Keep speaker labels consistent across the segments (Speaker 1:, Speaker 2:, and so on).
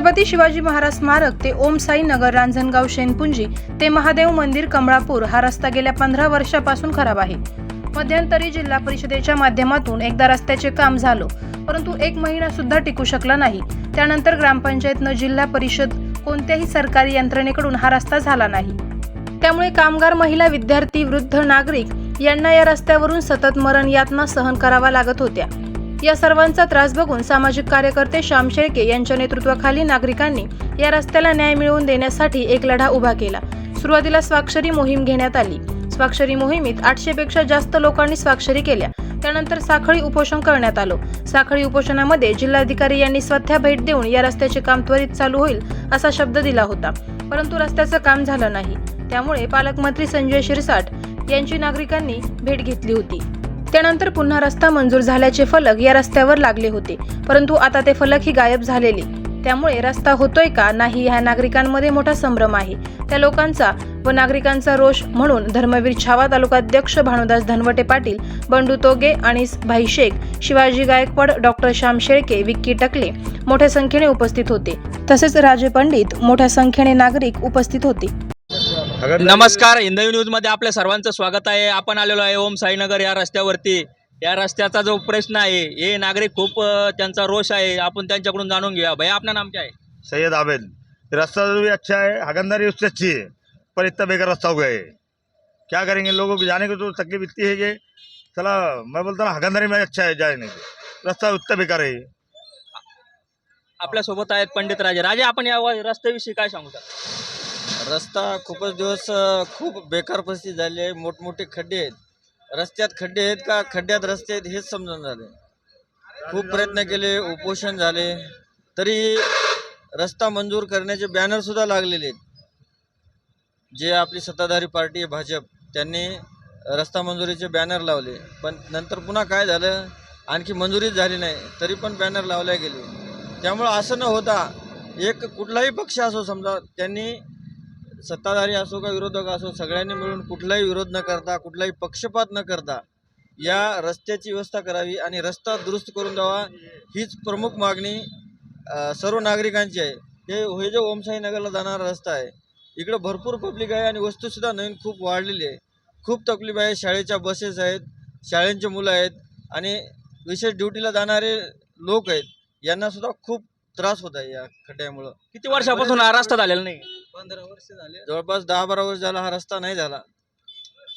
Speaker 1: छत्रपती शिवाजी महाराज स्मारक ते ओम साई नगर रांजणगाव शेनपुंजी ते महादेव मंदिर कमळापूर हा रस्ता गेल्या पंधरा वर्षापासून खराब आहे. मध्यंतरी जिल्हा परिषदेच्या माध्यमातून एकदा रस्त्याचे काम झालं परंतु एक महिना सुद्धा टिकू शकला नाही. त्यानंतर ग्रामपंचायतनं जिल्हा परिषद कोणत्याही सरकारी यंत्रणेकडून हा रस्ता झाला नाही. त्यामुळे कामगार महिला विद्यार्थी वृद्ध नागरिक यांना या रस्त्यावरून सतत मरण यातना सहन करावा लागत होत्या. या सर्वांचा त्रास बघून सामाजिक कार्यकर्ते श्याम शेळके यांच्या नेतृत्वाखाली नागरिकांनी या रस्त्याला न्याय मिळवून देण्यासाठी एक लढा उभा केला. सुरुवातीला स्वाक्षरी मोहीम घेण्यात आली. स्वाक्षरी मोहिमेत आठशे पेक्षा जास्त लोकांनी स्वाक्षरी केल्या. त्यानंतर साखळी उपोषण करण्यात आलं. साखळी उपोषणामध्ये जिल्हाधिकारी यांनी स्वतः भेट देऊन या रस्त्याचे काम त्वरित चालू होईल असा शब्द दिला होता. परंतु रस्त्याचं काम झालं नाही. त्यामुळे पालकमंत्री संजय शिरसाट यांची नागरिकांनी भेट घेतली होती. त्यानंतर पुन्हा रस्ता मंजूर झाल्याचे फलक या रस्त्यावर लागले होते. परंतु आता ते फलकही गायब झालेले. त्यामुळे रस्ता होतोय का? नाही ह्या नागरिकांमध्ये मोठा संभ्रम आहे. त्या लोकांचा व नागरिकांचा रोष म्हणून धर्मवीर छावा तालुकाध्यक्ष भानुदास धनवटे पाटील बंडू तोगे आणि भाई शेख शिवाजी गायकवाड डॉक्टर श्याम शेळके विक्की टकले मोठ्या संख्येने उपस्थित होते. तसेच राजे पंडित मोठ्या संख्येने नागरिक उपस्थित होते.
Speaker 2: नमस्कार हिंदवी न्यूजमध्ये आपल्या सर्वांचं स्वागत आहे. आपण आलेलो आहे ओम साईनगर या रस्त्यावरती. या रस्त्याचा जो प्रश्न आहे हे नागरिक खूप त्यांचा रोष आहे. आपण त्यांच्याकडून जाणून घेऊया. भैया आपलं नाम क्या है
Speaker 3: सैयद आबेद. रास्ता भी अच्छा है हगंदारी उससे अच्छी है पर इतना बेकार रास्ता हो गया है क्या करेंगे लोगों को? जाने को तो तकलीफ इतनी है कि चला मैं बोलता ना हगंदारी में अच्छा है जाने को। रास्ता उतना बेकार है।
Speaker 2: आपल्यासोबत आहेत पंडित राजे. राजे आपण या रस्त्याविषयी काय सांगू शकता?
Speaker 4: रस्ता खूपच दिवस अ, खूप बेकार परिस्थिती झाली आहे. मोठमोठे खड्डे आहेत. रस्त्यात खड्डे आहेत का? खड्ड्यात रस्ते आहेत हेच समजून झाले. खूप प्रयत्न केले उपोषण झाले. तरी रस्ता मंजूर करण्याचे बॅनर सुद्धा लागलेले आहेत. जे आपली सत्ताधारी पार्टी आहे भाजप त्यांनी रस्ता मंजुरीचे बॅनर लावले. पण नंतर पुन्हा काय झालं? आणखी मंजुरीच झाली नाही. तरी पण बॅनर लावल्या गेले. त्यामुळं असं न होता एक कुठलाही पक्ष असो समजा त्यांनी सत्ताधारी असो का विरोधक असो सगळ्यांनी मिळून कुठलाही विरोध न करता कुठलाही पक्षपात न करता या रस्त्याची व्यवस्था करावी आणि रस्ता दुरुस्त करून द्यावा हीच प्रमुख मागणी सर्व नागरिकांची आहे. हे हे जे ओमसाई नगरला जाणारा रस्ता आहे इकडं भरपूर पब्लिक आहे आणि वस्तूसुद्धा नवीन खूप वाढलेली आहे. खूप तकलीफ आहे शाळेच्या बसेस आहेत शाळेंचे मुलं आहेत आणि विशेष ड्युटीला जाणारे लोक आहेत यांनासुद्धा खूप त्रास होत आहे या खड्ड्यामुळं.
Speaker 2: किती वर्षापासून हा रस्ता झालेला नाही?
Speaker 4: पंधरा वर्ष झाले. जवळपास दहा बारा वर्ष झाला हा रस्ता नाही झाला.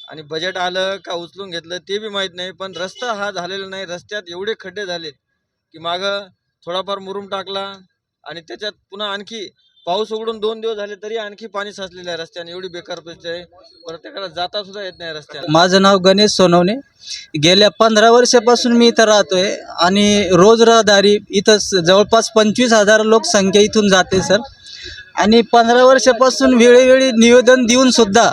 Speaker 4: आणि बजेट आलं का उचलून घेतलं ते बी माहीत नाही पण रस्ता हा झालेला नाही. रस्त्यात एवढे खड्डे झालेत की मागं थोडाफार मुरुम टाकला आणि त्याच्यात पुन्हा आणखी पाऊस उघडून दोन दिवस झाले तरी आणखी पाणी साचलेलं आहे रस्त्याने. एवढी बेकार परिस्थिती आहे. प्रत्येकाला जाता सुद्धा येत नाही रस्त्याने
Speaker 5: माझं नाव गणेश सोनवणे. गेल्या पंधरा वर्षापासून मी इथं राहतोय आणि रोज रहदारी इथं जवळपास पंचवीस हजार लोकसंख्या इथून जाते सर. आणि पंधरा वर्षापासून वेळोवेळी निवेदन देऊन सुद्धा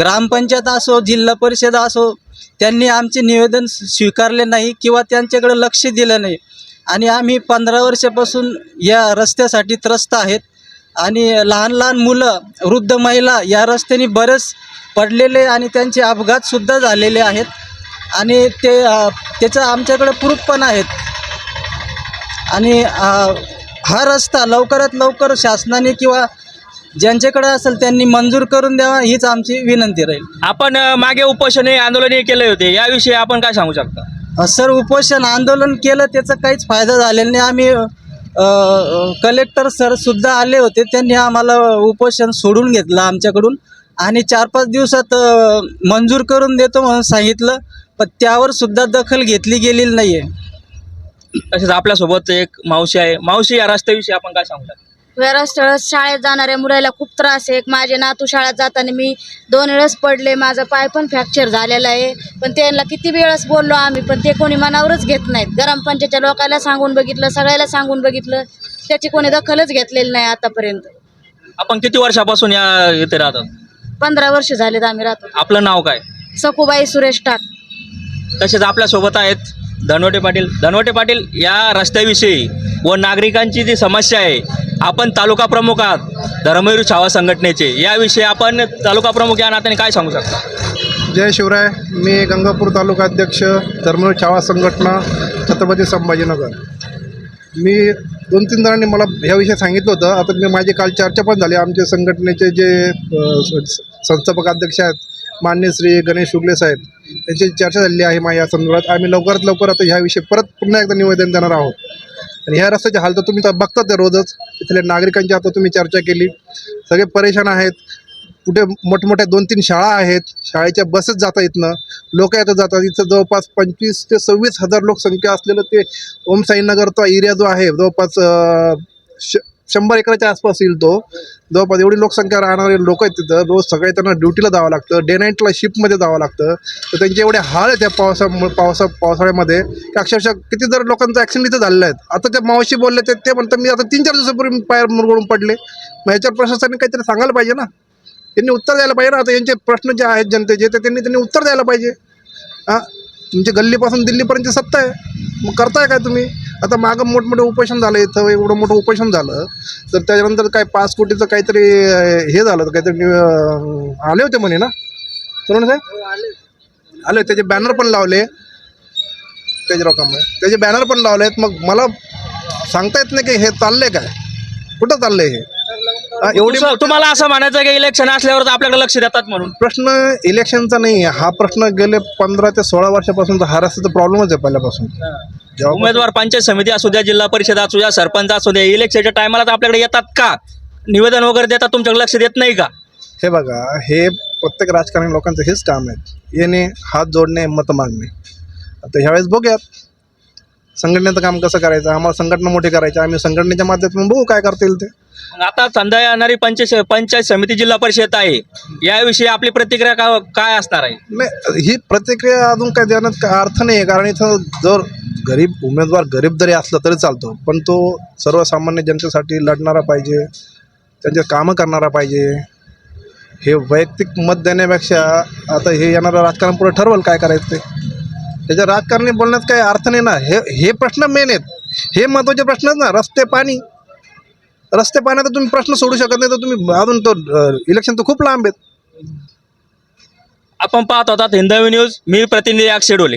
Speaker 5: ग्रामपंचायत असो जिल्हा परिषद असो त्यांनी आमचे निवेदन स्वीकारले नाही किंवा त्यांच्याकडे लक्ष दिलं नाही. आणि आम्ही पंधरा वर्षापासून या रस्त्यासाठी त्रस्त आहेत. आणि लहान लहान मुलं वृद्ध महिला या रस्त्याने बरेच पडलेले आणि त्यांचे अपघातसुद्धा झालेले आहेत. आणि ते त्याचं आमच्याकडे प्रूफ पण आहेत. आणि हा रस्ता लवकरात लवकर शासनाने किंवा ज्यांच्याकडे असेल त्यांनी मंजूर करून द्यावा हीच आमची विनंती राहील.
Speaker 2: आपण अ, मागे उपोषणे आंदोलने केले होते. याविषयी आपण काय सांगू शकता?
Speaker 5: अ, सर उपोषण आंदोलन केलं त्याचा काहीच फायदा झालेला नाही. आम्ही अ, अ, कलेक्टर सर सुद्धा आले होते. त्यांनी आम्हाला उपोषण सोडून घेतलं आमच्याकडून. आणि चार पाच दिवसात अ, मंजूर करून देतो म्हणून सांगितलं. पण त्यावर सुद्धा दखल घेतली गेलेली नाही आहे
Speaker 2: तसेच आपल्यासोबत एक मावशी आहे. मावशी या रस्त्याविषयी आपण काय सांगू शकता?
Speaker 6: शाळेत जाणाऱ्या मुलाला खूप त्रास आहे. एक माझे नातू शाळेत जाताना मी दोन वेळेस पडले. माझा पाय पण फ्रॅक्चर झालेला आहे. पण त्यांना किती वेळेस बोललो आम्ही पण ते कोणी मनावरच घेत नाहीत. ग्रामपंचायतच्या लोकांना सांगून बघितलं सगळ्याला सांगून बघितलं. त्याची कोणी दखलच घेतलेली नाही आतापर्यंत.
Speaker 2: आपण किती वर्षापासून या इथे राहतात
Speaker 6: पंधरा वर्ष झालेत आम्ही राहतो.
Speaker 2: आपलं नाव काय?
Speaker 6: सखूबाई सुरेश टाक.
Speaker 2: तसेच आपल्यासोबत आहेत धनवटे पाटील धनवटे पाटील या रस्त्याविषयी व नागरिकांची जी समस्या आहे आपण तालुका प्रमुख आहात धर्मवीर छावा संघटनेचे याविषयी आपण तालुका प्रमुख या नात्याने काय सांगू शकता?
Speaker 7: जय शिवराय मी गंगापूर तालुका अध्यक्ष धर्मवीर छावा संघटना छत्रपती संभाजीनगर. मी दोन तीन जणांनी मला ह्याविषयी सांगितलं होतं. आता मी माझी काल चर्चा पण झाली. आमचे संघटनेचे जे संस्थापक अध्यक्ष आहेत मान्य श्री गणेश शुगले साहेब यांची चर्चा झालेली आहे माझ्या या संदर्भात. आम्ही लवकरात लवकर आता ह्याविषयी परत पुन्हा एकदा निवेदन देणार आहोत. आणि ह्या रस्त्याचे हाल तर तुम्ही तर बघतात रोजच. इथल्या नागरिकांची आता तुम्ही चर्चा केली. सगळे परेशान आहेत. कुठे मोठमोठ्या दोन तीन शाळा आहेत शाळेच्या बसेस जातात इथनं लोक येतात जातात इथं जवळपास पंचवीस ते सव्वीस हजार लोकसंख्या असलेलं ते ओम साईनगर तो एरिया जो आहे जवळपास श शंभर एकराच्या आसपास येईल तो. जवळपास एवढी लोकसंख्या राहणारे लोक आहेत तिथं. रोज सकाळी त्यांना ड्युटीला जावं लागतं डे नाईटला शिफ्टमध्ये जावं लागतं. तर त्यांचे एवढे हाल आहेत त्या पावसामुळे पावसा पावसाळ्यामध्ये. की अक्षरशः किती जर लोकांचं ॲक्सिडेंट इथं झालेलं आहेत. आता त्या मावशी बोलले ते ते म्हणतात मी आता तीन चार दिवसापूर्वी पायर मुरगळून पडले. मग ह्याच्यावर प्रशासनाने काहीतरी सांगायला पाहिजे ना. त्यांनी उत्तर द्यायला पाहिजे ना. आता यांचे प्रश्न जे आहेत जनतेचे ते त्यांनी त्यांनी उत्तर द्यायला पाहिजे. हां? तुमची गल्लीपासून दिल्लीपर्यंत सत्ता आहे. मग करताय काय तुम्ही? आता मागं मोठमोठं उपोषण झालं इथं एवढं मोठं उपोषण झालं. तर त्याच्यानंतर काय पाच कोटीचं काहीतरी हे झालं काहीतरी आले होते म्हणे ना? बरोबर साहेब आले त्याचे बॅनर पण लावले. त्याच्या लोकांमुळे त्याचे बॅनर पण लावले आहेत मग मला सांगता येत नाही की हे चाललंय काय? कुठं चाललं आहे हे? एवढी
Speaker 2: तुमचं- तुम्हाला असं म्हणायचं की इलेक्शन असल्यावर आपल्याकडे लक्ष देतात म्हणून.
Speaker 7: प्रश्न इलेक्शनचा नाही आहे. हा प्रश्न गेले पंधरा ते सोळा वर्षापासून हा रस्त्याचा प्रॉब्लेमच आहे पहिल्यापासून. जेव्हा
Speaker 2: उमेदवार पंचायत समिती असू द्या जिल्हा परिषद असू द्या सरपंच असू द्या इलेक्शनच्या टायमाला आपल्याकडे येतात का? निवेदन वगैरे देतात तुमच्याकडे लक्ष देत नाही का?
Speaker 7: हे बघा हे प्रत्येक राजकारणी लोकांचं हेच काम आहे. येणे हात जोडणे मत मागणे. आता ह्यावेळेस बघूयात. संघटनेचं काम कसं करायचं? आम्हाला संघटना मोठी करायची. आम्ही संघटनेच्या माध्यमातून बघू काय करता येईल ते.
Speaker 2: आता संध्या येणारी पंचायत पंचायत समिती जिल्हा परिषद आहे. याविषयी आपली प्रतिक्रिया का काय असणार आहे?
Speaker 7: नाही ही प्रतिक्रिया अजून काय देण्यात काय अर्थ नाही आहे. कारण इथं जर गरीब उमेदवार गरीब जरी असला तरी चालतो. पण तो सर्वसामान्य जनतेसाठी लढणारा पाहिजे त्यांचे कामं करणारा पाहिजे. हे वैयक्तिक मत देण्यापेक्षा आता हे येणारं राजकारण पुढे ठरवलं काय करायचं ते? त्याच्या राजकारणी बोलण्यात काही अर्थ नाही ना. हे हे प्रश्न मेन आहेत. हे महत्त्वाचे प्रश्न आहेत ना. रस्ते पाणी. रस्ते पाण्याचा तुम्ही प्रश्न सोडू शकत नाही तर तुम्ही अजून तो इलेक्शन तर खूप लांब आहेत.
Speaker 2: आपण पाहत होतात हिंदवी न्यूज मी प्रतिनिधी अक्षय डोले.